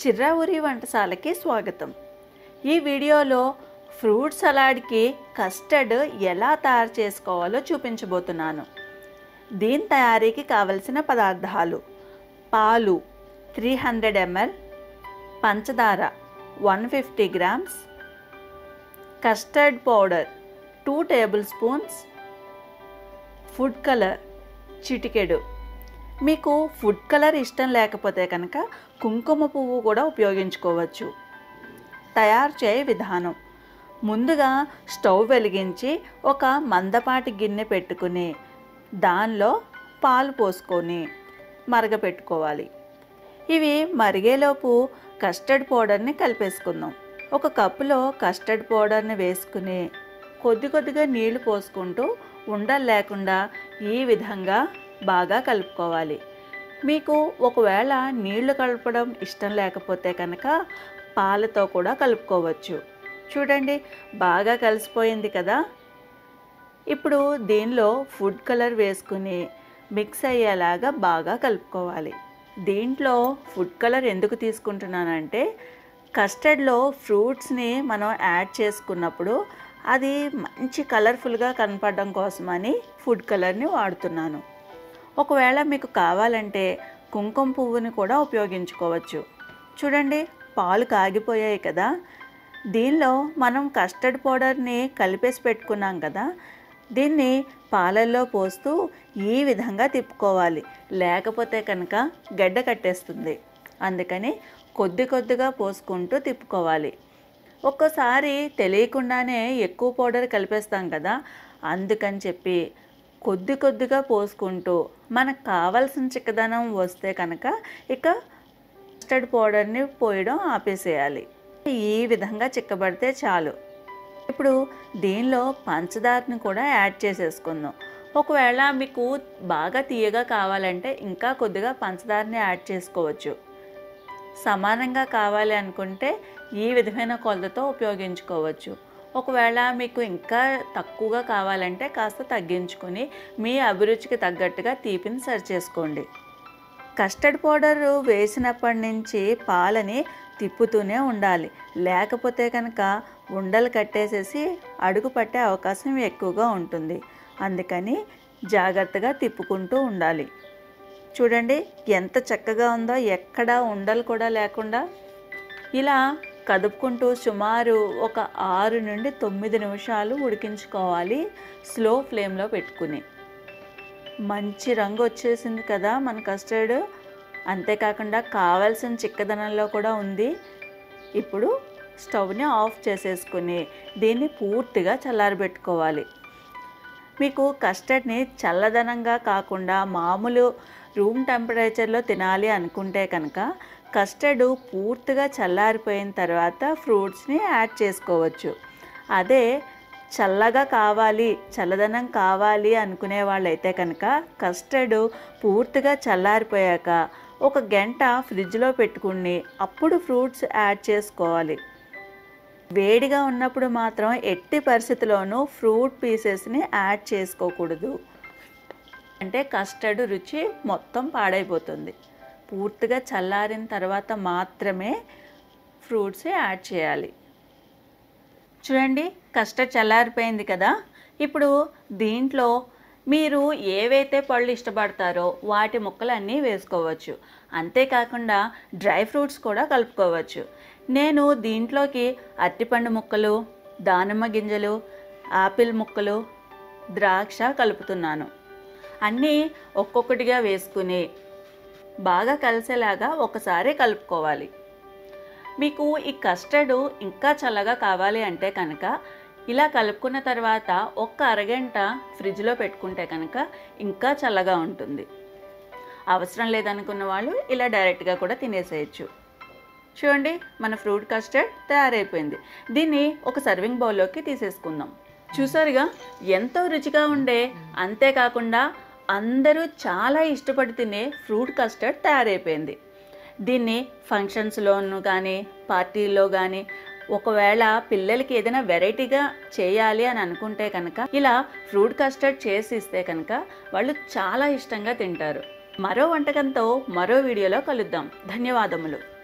చిర్రావురి వంటశాలకి స్వాగతం. ఈ వీడియోలో ఫ్రూట్ సలాడ్కి కస్టర్డ్ ఎలా తయారు చేసుకోవాలో చూపించబోతున్నాను. దీని తయారీకి కావలసిన పదార్థాలు పాలు త్రీ హండ్రెడ్ ఎంఎల్ పంచదార one fifty grams custard powder two tablespoons food colour చిటికెడు మీకు ఫుడ్ కలర్ ఇష్టం లేకపోతే కనుక కుంకుమ పువ్వు కూడా ఉపయోగించుకోవచ్చు. తయారు చేయ విధానం. ముందుగా స్టవ్ వెలిగించి ఒక మందపాటి గిన్నె పెట్టుకుని దానిలో పాలు పోసుకొని మరగపెట్టుకోవాలి. ఇవి మరిగేలోపు కస్టర్డ్ పౌడర్ని కలిపేసుకుందాం. ఒక కప్పులో కస్టర్డ్ పౌడర్ని వేసుకుని కొద్ది కొద్దిగా నీళ్ళు పోసుకుంటూ ఉండలు లేకుండా ఈ విధంగా బాగా కలుపుకోవాలి. మీకు ఒకవేళ నీళ్ళు కలపడం ఇష్టం లేకపోతే కనుక పాలతో కూడా కలుపుకోవచ్చు. చూడండి బాగా కలిసిపోయింది కదా? ఇప్పుడు దీనిలో ఫుడ్ కలర్ వేసుకుని మిక్స్ అయ్యేలాగా బాగా కలుపుకోవాలి. దీంట్లో ఫుడ్ కలర్ ఎందుకు తీసుకుంటున్నానంటే కస్టర్డ్లో ఫ్రూట్స్ని మనం యాడ్ చేసుకున్నప్పుడు అది మంచి కలర్ఫుల్గా కనపడడం కోసమని ఫుడ్ కలర్ని వాడుతున్నాను. ఒకవేళ మీకు కావాలంటే కుంకుమ పువ్వుని కూడా ఉపయోగించుకోవచ్చు. చూడండి పాలు కాగిపోయాయి కదా. దీనిలో మనం కస్టర్డ్ పౌడర్ని కలిపేసి పెట్టుకున్నాం కదా. దీన్ని పాలల్లో పోస్తూ ఈ విధంగా తిప్పుకోవాలి. లేకపోతే కనుక గడ్డ కట్టేస్తుంది. అందుకని కొద్ది కొద్దిగా పోసుకుంటూ తిప్పుకోవాలి. ఒక్కోసారి తెలియకుండానే ఎక్కువ పౌడర్ కలిపేస్తాం కదా. అందుకని చెప్పి కొద్ది కొద్దిగా పోసుకుంటూ మనకు కావాల్సిన చిక్కదనం వస్తే కనుక ఇక మస్టర్డ్ పౌడర్ని పోయడం ఆపేసేయాలి. ఈ విధంగా చిక్కబడితే చాలు. ఇప్పుడు దీనిలో పంచదారని కూడా యాడ్ చేసేసుకుందాం. ఒకవేళ మీకు బాగా తీయగా కావాలంటే ఇంకా కొద్దిగా పంచదారని యాడ్ చేసుకోవచ్చు. సమానంగా కావాలి అనుకుంటే ఈ విధమైన కొలతతో ఉపయోగించుకోవచ్చు. ఒకవేళ మీకు ఇంకా తక్కువగా కావాలంటే కాస్త తగ్గించుకొని మీ అభిరుచికి తగ్గట్టుగా తీపిని సరి చేసుకోండి. కస్టర్డ్ పౌడర్ వేసినప్పటి నుంచి పాలని తిప్పుతూనే ఉండాలి. లేకపోతే కనుక ఉండలు కట్టేసేసి అడుగు పట్టే అవకాశం ఎక్కువగా ఉంటుంది. అందుకని జాగ్రత్తగా తిప్పుకుంటూ ఉండాలి. చూడండి ఎంత చక్కగా ఉందో ఎక్కడా ఉండలు కూడా లేకుండా. ఇలా కదుపుకుంటూ సుమారు ఒక ఆరు నుండి తొమ్మిది నిమిషాలు ఉడికించుకోవాలి. స్లో ఫ్లేమ్లో పెట్టుకుని. మంచి రంగు వచ్చేసింది కదా మన కస్టర్డ్. అంతేకాకుండా కావాల్సిన చిక్కదనంలో కూడా ఉంది. ఇప్పుడు స్టవ్ని ఆఫ్ చేసేసుకుని దీన్ని పూర్తిగా చల్లారబెట్టుకోవాలి. మీకు కస్టర్డ్ని చల్లదనంగా కాకుండా మామూలు రూమ్ టెంపరేచర్లో తినాలి అనుకుంటే కనుక కస్టర్డ్ పూర్తిగా చల్లారిపోయిన తర్వాత ఫ్రూట్స్ని యాడ్ చేసుకోవచ్చు. అదే చల్లగా కావాలి చల్లదనం కావాలి అనుకునే వాళ్ళైతే కనుక కస్టర్డ్ పూర్తిగా చల్లారిపోయాక ఒక గంట ఫ్రిడ్జ్లో పెట్టుకుని అప్పుడు ఫ్రూట్స్ యాడ్ చేసుకోవాలి. వేడిగా ఉన్నప్పుడు మాత్రం ఎట్టి పరిస్థితిలోనూ ఫ్రూట్ పీసెస్ని యాడ్ చేసుకోకూడదు. అంటే కస్టర్డ్ రుచి మొత్తం పాడైపోతుంది. పూర్తిగా చల్లారిన తర్వాత మాత్రమే ఫ్రూట్స్ యాడ్ చేయాలి. చూడండి కస్టర్డ్ చల్లారిపోయింది కదా? ఇప్పుడు దీంట్లో మీరు ఏవైతే పళ్ళు ఇష్టపడతారో వాటి ముక్కలన్నీ వేసుకోవచ్చు. అంతేకాకుండా డ్రై ఫ్రూట్స్ కూడా కలుపుకోవచ్చు. నేను దీంట్లోకి అరటిపండు ముక్కలు దానిమ్మ గింజలు ఆపిల్ ముక్కలు ద్రాక్ష కలుపుతున్నాను. అన్నీ ఒక్కొక్కటిగా వేసుకుని బాగా కలిసేలాగా ఒకసారి కలుపుకోవాలి. మీకు ఈ కస్టర్డ్ ఇంకా చల్లగా కావాలి అంటే కనుక ఇలా కలుపుకున్న తర్వాత ఒక్క అరగంట ఫ్రిడ్జ్లో పెట్టుకుంటే కనుక ఇంకా చల్లగా ఉంటుంది. అవసరం లేదనుకున్న వాళ్ళు ఇలా డైరెక్ట్గా కూడా తినేసేయచ్చు. చూడండి మన ఫ్రూట్ కస్టర్డ్ తయారైపోయింది. దీన్ని ఒక సర్వింగ్ బౌల్లోకి తీసేసుకుందాం. చూసారుగా ఎంతో రుచిగా ఉండే అంతేకాకుండా అందరూ చాలా ఇష్టపడి తినే ఫ్రూట్ కస్టర్డ్ తయారైపోయింది. దీన్ని ఫంక్షన్స్లోనూ కానీ పార్టీల్లో కానీ ఒకవేళ పిల్లలకి ఏదైనా వెరైటీగా చేయాలి అని అనుకుంటే కనుక ఇలా ఫ్రూట్ కస్టర్డ్ చేసి ఇస్తే కనుక వాళ్ళు చాలా ఇష్టంగా తింటారు. మరో వంటకంతో మరో వీడియోలో కలుద్దాం. ధన్యవాదములు.